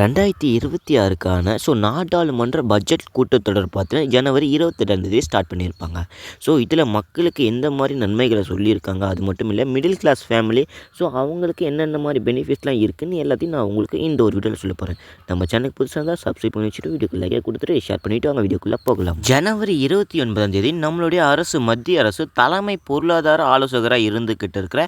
ரெண்டாயிரத்தி இருபத்தி ஆறுக்கான ஸோ நாடாளுமன்ற பட்ஜெட் கூட்டத்தொடர் பார்த்தீங்கன்னா ஜனவரி இருபத்தெட்டாம் தேதி ஸ்டார்ட் பண்ணியிருப்பாங்க. ஸோ இதில் மக்களுக்கு எந்த மாதிரி நன்மைகளை சொல்லியிருக்காங்க அது மட்டும் இல்லை மிடில் கிளாஸ் ஃபேமிலி ஸோ அவங்களுக்கு என்னென்ன மாதிரி பெனிஃபிட்ஸ்லாம் இருக்குதுன்னு எல்லாத்தையும் நான் உங்களுக்கு இந்த ஒரு வீடியோவில் சொல்ல போகிறேன் நம்ம சேனலுக்கு புதுசாக இருந்தால் சப்ஸ்கிரைப் பண்ணி வச்சுட்டு வீடியோக்கு லைக் கொடுத்துட்டு ஷேர் பண்ணிவிட்டு அவங்க வீடியோக்குள்ளே போகலாம். ஜனவரி இருபத்தி ஒன்பதாம் தேதி நம்மளுடைய அரசு மத்திய அரசு தலைமை பொருளாதார ஆலோசகராக இருந்துக்கிட்டு இருக்கிற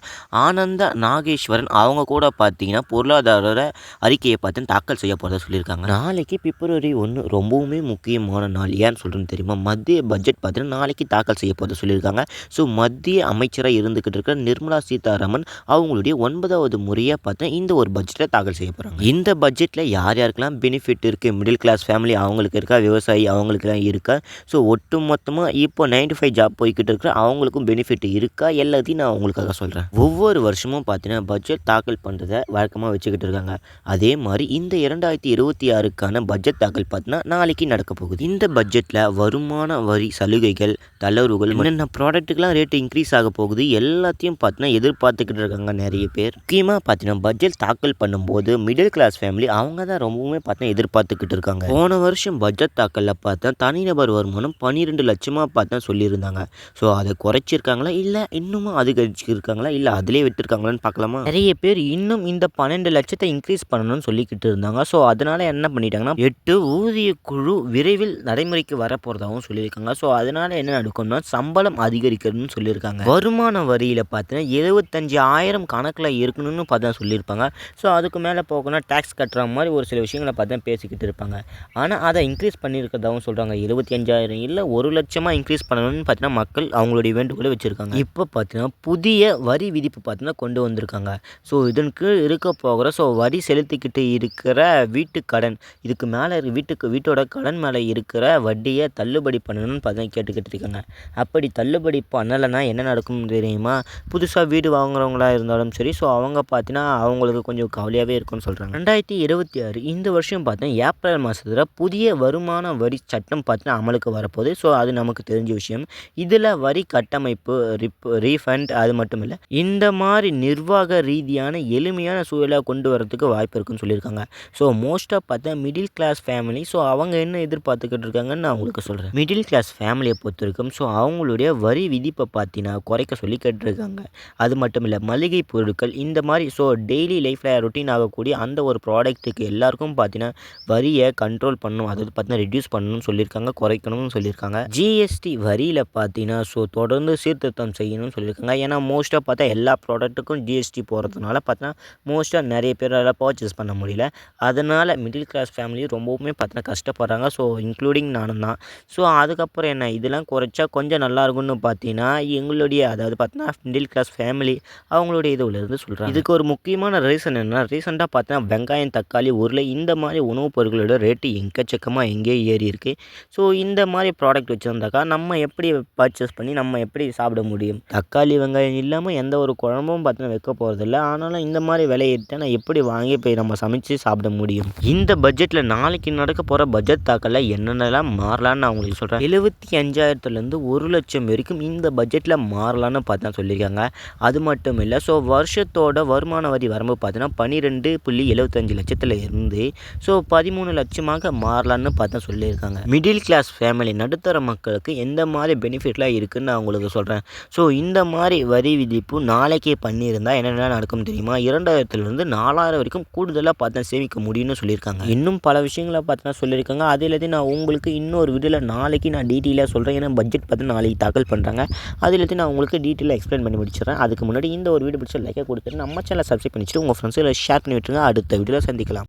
ஆனந்த நாகேஸ்வரன். அவங்க கூட பார்த்தீங்கன்னா பொருளாதார அறிக்கையை பார்த்து தாக்கல் செய்ய போகிறதா சொல்லியிருக்காங்க. நாளைக்கு பிப்ரவரி ஒன்று ரொம்பவுமே முக்கியமான நாள். ஏன்னு சொல்கிறேன்னு தெரியுமா? மத்திய பட்ஜெட் பார்த்தீங்கன்னா நாளைக்கு தாக்கல் செய்ய போகிறதா சொல்லியிருக்காங்க. ஸோ மத்திய அமைச்சராக இருந்துக்கிட்டு இருக்கிற நிர்மலா சீதாராமன் அவங்களுடைய ஒன்பதாவது முறையாக பார்த்தா இந்த ஒரு பட்ஜெட்டை தாக்கல் செய்ய போகிறாங்க இந்த பட்ஜெட்டில் யார் யாருக்கெல்லாம் பெனிஃபிட் இருக்குது மிடில் கிளாஸ் ஃபேமிலி அவங்களுக்கு இருக்கா? விவசாயி அவங்களுக்குலாம் இருக்கா? ஸோ ஒட்டு மொத்தமாக இப்போ நைன்டி ஃபைவ் ஜாப் போய்கிட்டு இருக்கிற அவங்களுக்கும் பெனிஃபிட் இருக்கா? எல்லாத்தையும் நான் உங்களுக்காக சொல்கிறேன் ஒவ்வொரு வருஷமும் பார்த்தீங்கன்னா பட்ஜெட் தாக்கல் பண்ணுறதை வழக்கமாக வச்சுக்கிட்டு இருக்காங்க. அதே மாதிரி இந்த இரண்டாயிரத்தி இருபத்தி ஆறுக்கான பட்ஜெட் தாக்கல் பார்த்தீங்கன்னா நாளைக்கு நடக்க போகுது. இந்த பட்ஜெட்டில் வருமான வரி சலுகைகள் தளர்வுகள் என்னென்ன ப்ராடக்ட்டுக்கெலாம் ரேட்டு இன்க்ரீஸ் ஆக போகுது எல்லாத்தையும் பார்த்தீங்கன்னா எதிர்பார்த்துக்கிட்டு இருக்காங்க நிறைய பேர். முக்கியமாக பார்த்தீங்கன்னா பட்ஜெட் தாக்கல் பண்ணும்போது மிடில் கிளாஸ் ஃபேமிலி அவங்க தான் ரொம்பவுமே பார்த்தீங்கன்னா எதிர்பார்த்துக்கிட்டு இருக்காங்க. போன வருஷம் பட்ஜெட் தாக்கலில் பார்த்தா தனிநபர் வருமானம் பன்னிரெண்டு லட்சமாக பார்த்தா சொல்லியிருந்தாங்க. ஸோ அதை குறைச்சிருக்காங்களா? இல்லை இன்னமும் அதிகரிச்சிருக்காங்களா? இல்லை அதிலே விட்டுருக்காங்களான்னு பார்க்கலாமா? நிறைய பேர் இன்னும் இந்த பன்னெண்டு லட்சத்தை இன்க்ரீஸ் பண்ணணும்னு சொல்லிக்கிட்டு இருந்தாங்க. ஸோ அதனால் என்ன பண்ணிட்டாங்கன்னா எட்டு ஊதிய குழு விரைவில் நடைமுறைக்கு வரப்போகிறதாகவும் சொல்லியிருக்காங்க. ஸோ அதனால் என்ன நடக்கும்னா சம்பளம் அதிகரிக்கணும்னு சொல்லியிருக்காங்க. வருமான வரியில் பார்த்தீங்கன்னா எழுபத்தஞ்சு ஆயிரம் கணக்கில் இருக்கணும்னு பார்த்தா சொல்லியிருப்பாங்க. ஸோ அதுக்கு மேலே போகணும்னா டேக்ஸ் கட்டுற மாதிரி ஒரு சில விஷயங்களை பார்த்தா பேசிக்கிட்டு இருப்பாங்க. ஆனால் அதை இன்க்ரீஸ் பண்ணியிருக்கிறதாகவும் சொல்கிறாங்க இருபத்தி அஞ்சாயிரம் இல்லை ஒரு லட்சமாக இன்க்ரீஸ் பண்ணணும்னு பார்த்தீங்கன்னா மக்கள் அவங்களுடைய வேண்டுகோளை வச்சுருக்காங்க. இப்போ பார்த்தீங்கன்னா புதிய வரி விதிப்பு பார்த்தீங்கன்னா கொண்டு வந்திருக்காங்க. ஸோ இதற்கு இருக்க போகிற ஸோ வரி செலுத்திக்கிட்டு இருக்கிற வீட்டு கடன். இதுக்கு மேலே வீட்டுக்கு வீட்டோட கடன் மேலே இருக்கிற வட்டியை தள்ளுபடி பண்ணணும்னு பார்த்தா கேட்டுக்கிட்டு இருக்காங்க. அப்படி தள்ளுபடி பண்ணலைன்னா என்ன நடக்கும் தெரியுமா? புதுசாக வீடு வாங்குறவங்களா இருந்தாலும் சரி ஸோ அவங்க பார்த்தீங்கன்னா அவங்களுக்கு கொஞ்சம் கவலையாகவே இருக்கும்னு சொல்கிறாங்க ரெண்டாயிரத்தி இருபத்தி ஆறு இந்த வருஷம் பார்த்தா ஏப்ரல் மாதத்தில் புதிய வருமான வரி சட்டம் பார்த்தீங்கன்னா அமலுக்கு வரப்போகுது. ஸோ அது நமக்கு தெரிஞ்ச விஷயம். இதில் வரி கட்டமைப்பு ரிப் ரீஃபண்ட் அது மட்டும் இல்லை இந்த மாதிரி நிர்வாக ரீதியான எளிமையான சூழலாக கொண்டு வரதுக்கு வாய்ப்பு இருக்குன்னு சொல்லியிருக்காங்க. ஸோ மோஸ்ட்டாக பார்த்தா மிடில் கிளாஸ் ஃபேமிலி ஸோ அவங்க என்ன எதிர்பார்த்துக்கிட்டு இருக்காங்கன்னு நான் உங்களுக்கு சொல்கிறேன் மிடில் கிளாஸ் ஃபேமிலியை பொறுத்திருக்கும் ஸோ அவங்களுடைய வரி விதிப்பை பார்த்தீங்கன்னா குறைக்க சொல்லி கேட்டிருக்காங்க. அது மட்டும் இல்லை மளிகை பொருட்கள் இந்த மாதிரி ஸோ டெய்லி லைஃப்பில் ரொட்டீன் ஆகக்கூடிய அந்த ஒரு ப்ராடக்ட்டுக்கு எல்லாருக்கும் பார்த்தீங்கன்னா வரியை கண்ட்ரோல் பண்ணணும். அதாவது பார்த்தீங்கன்னா ரெடியூஸ் பண்ணணும்னு சொல்லியிருக்காங்க குறைக்கணும்னு சொல்லியிருக்காங்க. ஜிஎஸ்டி வரியில் பார்த்தீங்கன்னா ஸோ தொடர்ந்து சீர்திருத்தம் செய்யணும்னு சொல்லியிருக்காங்க. ஏன்னா மோஸ்ட்டாக பார்த்தா எல்லா ப்ராடக்ட்டுக்கும் ஜிஎஸ்டி போகிறதுனால பார்த்தீங்கன்னா மோஸ்ட்டாக நிறைய பேரால் பர்ச்சேஸ் பண்ண முடியல. அதனால் மிடில் கிளாஸ் ஃபேமிலி ரொம்பவுமே பார்த்தீங்கன்னா கஷ்டப்படுறாங்க. ஸோ இன்க்ளூடிங் நானும் தான். ஸோ அதுக்கப்புறம் என்ன? இதெல்லாம் குறைச்சா கொஞ்சம் நல்லாயிருக்கும்னு பார்த்தீங்கன்னா எங்களுடைய அதாவது பார்த்தீங்கன்னா மிடில் கிளாஸ் ஃபேமிலி அவங்களுடைய இதுலேருந்து சொல்கிறாங்க இதுக்கு ஒரு முக்கியமான ரீசன் என்னென்னா ரீசெண்டாக பார்த்தீங்கன்னா வெங்காயம் தக்காளி உருளை இந்த மாதிரி உணவுப் பொருட்களோட ரேட்டு எக்கச்சக்கமாக எங்கேயோ ஏறி இருக்குது ஸோ இந்த மாதிரி ப்ராடக்ட் வச்சுருந்தாக்கா நம்ம எப்படி பர்ச்சேஸ் பண்ணி நம்ம எப்படி சாப்பிட முடியும்? தக்காளி வெங்காயம் இல்லாமல் எந்த ஒரு குழம்பும் பார்த்தீங்கன்னா வைக்க போகிறதில்ல ஆனாலும் இந்த மாதிரி விலையிட்டு நான் எப்படி வாங்கி போய் நம்ம சமைச்சு சாப்பிட முடியும். இந்த பட்ஜெட்டில் நாளைக்கு நடக்க போகிற பட்ஜெட் தாக்கலில் என்னென்னலாம் மாறலான்னு நான் உங்களுக்கு சொல்கிறேன் எழுபத்தி அஞ்சாயிரத்துலேருந்து ஒரு லட்சம் வரைக்கும் இந்த பட்ஜெட்டில் மாறலான்னு பார்த்தா சொல்லியிருக்காங்க. அது மட்டும் இல்லை ஸோ வருஷத்தோட வருமான வரி வரம்பு பார்த்தீங்கன்னா பன்னிரெண்டு புள்ளி எழுபத்தஞ்சு லட்சத்தில் இருந்து ஸோ பதிமூணு லட்சமாக மாறலான்னு பார்த்தா சொல்லியிருக்காங்க. மிடில் கிளாஸ் ஃபேமிலி நடுத்தர மக்களுக்கு எந்த மாதிரி பெனிஃபிட்லாம் இருக்குன்னு நான் உங்களுக்கு சொல்கிறேன் ஸோ இந்த மாதிரி வரி விதிப்பு நாளைக்கே பண்ணியிருந்தால் என்னென்ன நடக்கும் தெரியுமா? இரண்டாயிரத்துலேருந்து நாலாயிரம் வரைக்கும் கூடுதலாக பார்த்தா சேமிக்க முடியும்னு சொல்லியிருக்காங்க. இன்னும் பல விஷயங்களை பார்த்தா சொல்லியிருக்காங்க. அது எல்லாத்தையும் நான் உங்களுக்கு இன்னொரு வீடியோவில் நாளைக்கு நான் டீட்டெயிலாக சொல்கிறேன் ஏன்னா பட்ஜெட் பார்த்து நாளைக்கு தாக்கல் பண்ணுறாங்க அது எல்லாத்தையும் நான் உங்களுக்கு டீட்டெயிலாக எக்ஸ்பிளைன் பண்ணி முடிச்சிடறேன். அதுக்கு முன்னாடி இந்த ஒரு வீடியோ பிடிச்ச லைக்கை கொடுத்துட்டு நம்ம சேனலை சப்ஸ்கிரைப் பண்ணிச்சுட்டு உங்கள் ஃப்ரெண்ட்ஸில் ஷேர் பண்ணி விட்டுருங்க. அடுத்த வீடியோவில் சந்திக்கலாம்.